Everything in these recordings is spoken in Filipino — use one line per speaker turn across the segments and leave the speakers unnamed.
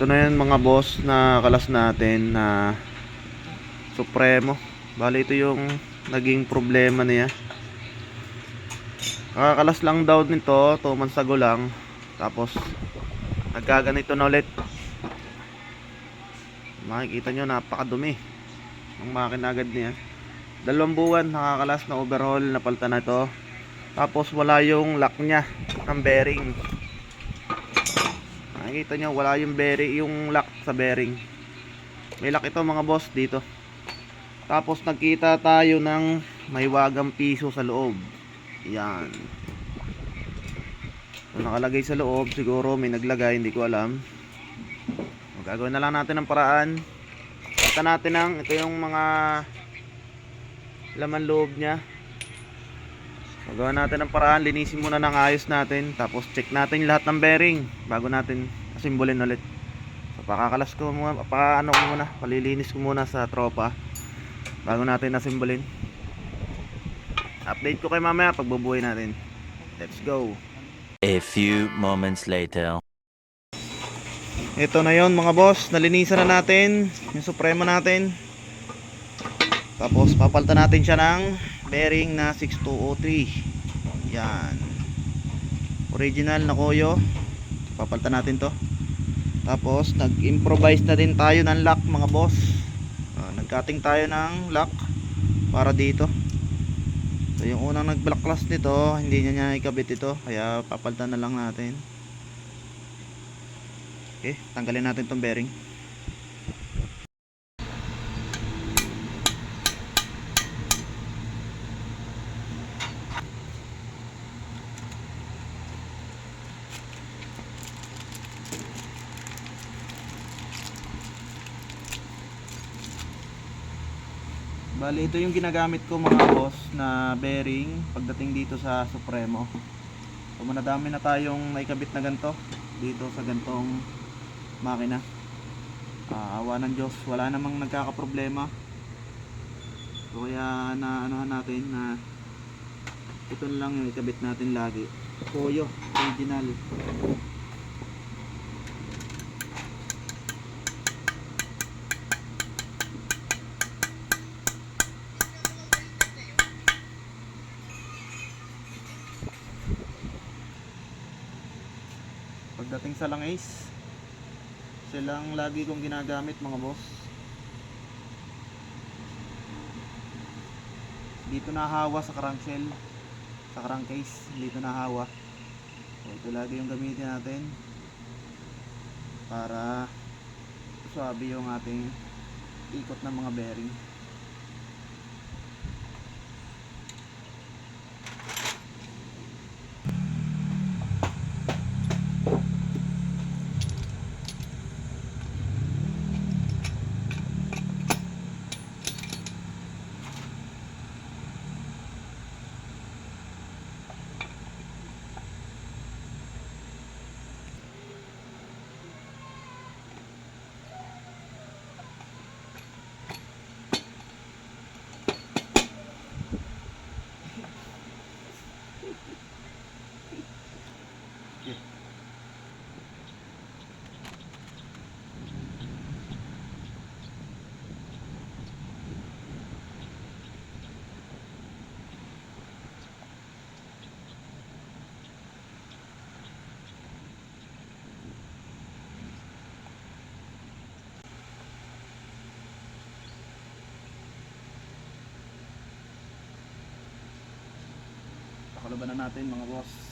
Ito na yun mga boss na kalas natin na Supremo. Bali ito yung naging problema niya. Kakakalas lang daw nito, 2 months ago lang. Tapos nagkaganito na ulit. Makikita nyo napakadumi ang makina agad niya. Dalawang buwan nakakalas na overhaul na palta na ito. Tapos wala yung lock niya ng bearing. Nakikita nyo wala yung bearing, yung lock sa bearing. May lock ito mga boss dito. Tapos nagkita tayo ng may wagang piso sa loob. Yan. So, nakalagay sa loob, siguro may naglagay, hindi ko alam. Magagawin na lang natin ng paraan. Kita natin ang ito yung mga laman loob niya. Magawa natin ng paraan, linisin muna ng ayos natin, tapos check natin lahat ng bearing bago natin asimbolin ulit. So pakakalas ko muna, paano ko muna, palilinis ko muna sa tropa bago natin asimbolin. Update ko kay mamaya pagbubuhay natin. Let's go.
A few moments later.
Ito na yon mga boss, nalinisan na natin yung supremo natin. Tapos papalitan natin siya ng bearing na 6203. Yan. Original na koyo. Papalitan natin to. Tapos nag-improvise na din tayo ng lock mga boss. Ah, nag-cutting tayo ng lock para dito. So yung unang nag-black class nito, hindi niya niya ikabit ito, kaya papalitan na lang natin. Okay, tanggalin natin tong bearing. Bali, ito yung ginagamit ko mga boss na bearing pagdating dito sa Supremo. So, manadami na tayong naikabit na ganito dito sa gantong makina. Ah, awa ng Diyos, wala namang nagkakaproblema. So, kaya na anuhan natin na ito na lang yung ikabit natin lagi. Koyo, original. Pagdating sa langis, silang lagi kong ginagamit mga boss. Dito nahawa sa crankshell, sa crankcase, dito nahawa. So, ito lagi yung gamitin natin para swabe yung ating ikot ng mga bearing. Pakalaban na natin mga boss.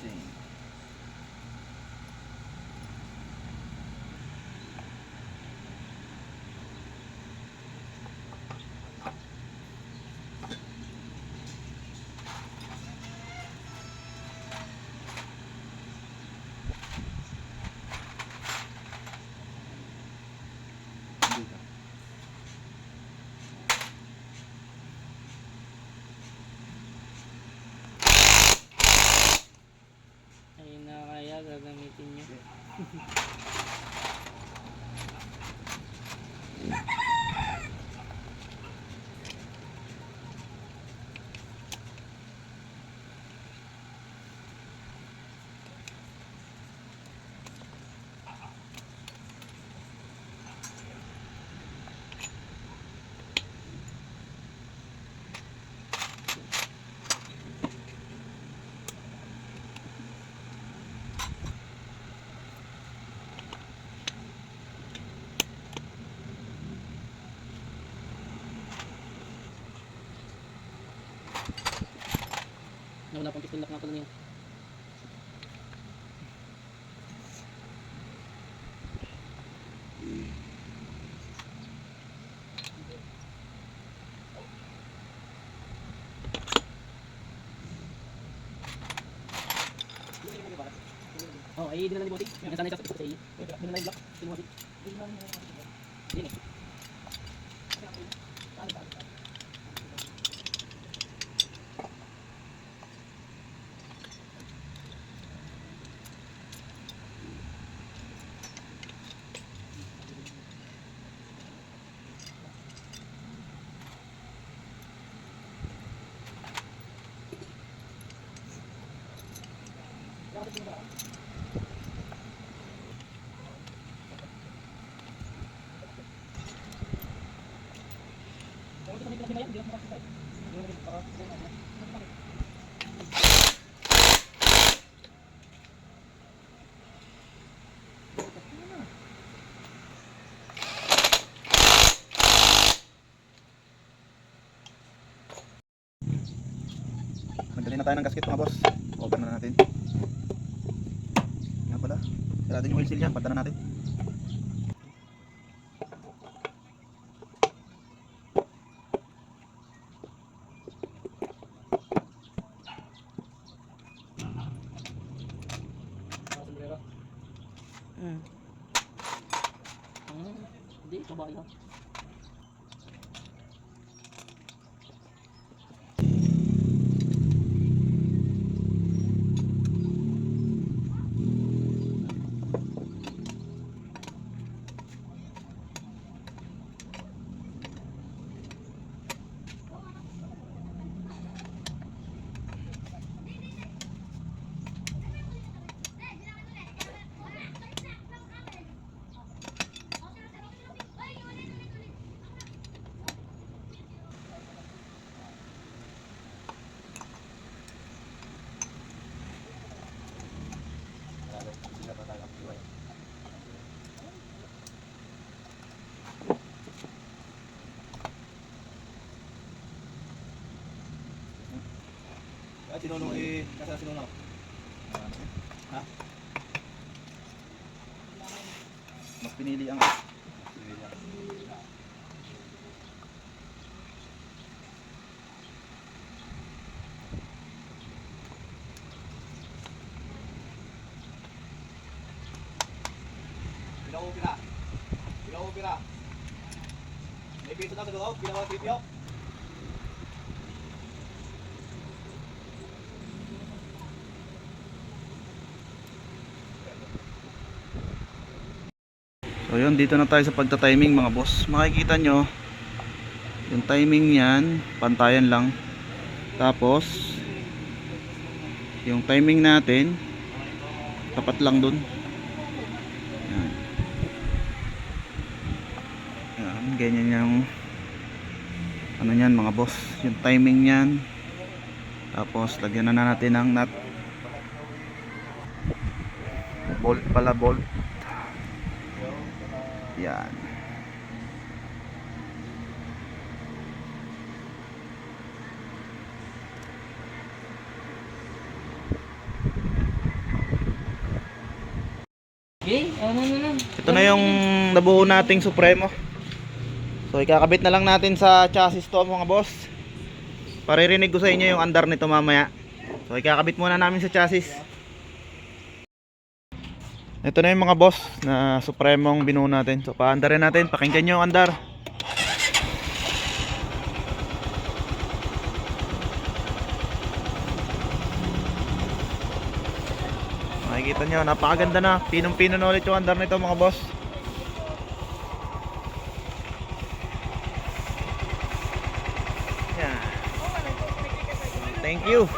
15. Nawala pang piston lock nga pala niya. Oh, ay dinala ni Botik. Yung sanay sa sa iyo. Dinala yung block. Dinala Botik. Dini.
Magdali na tayo ng gasket mga boss. Open na natin. Pala. Sarado yung oil seal yan. Palitan na natin.
Hmm. Hmm. Hindi, kabaya.
At sinunong eh. Kasi na sinunong. Ha? Mas pinili ang... Pinili ang... Pinaupira. Pinaupira. May piso na sa loob. Pinaupira. So yun, dito na tayo sa pagta-timing mga boss. Makikita nyo, yung timing niyan, pantayan lang. Tapos, yung timing natin, tapat lang dun. Yan. Yan, ganyan yung ano yan mga boss. Yung timing niyan. Tapos, lagyan na natin ng nut. Bolt pala, bolt. Yan.
Okay, ano na lang.
Ito na yung nabuo nating Supremo. So ikakabit na lang natin sa chassis to mga boss. Paririnig ko sa inyo yung andar nito mamaya. So ikakabit muna namin sa chassis. Ito na yung mga boss na Supremong binuo natin. So paandarin natin, pakinggan nyo yung andar. Makikita nyo, napakaganda na. Pinong-pino na ulit yung andar nito mga boss. Thank you.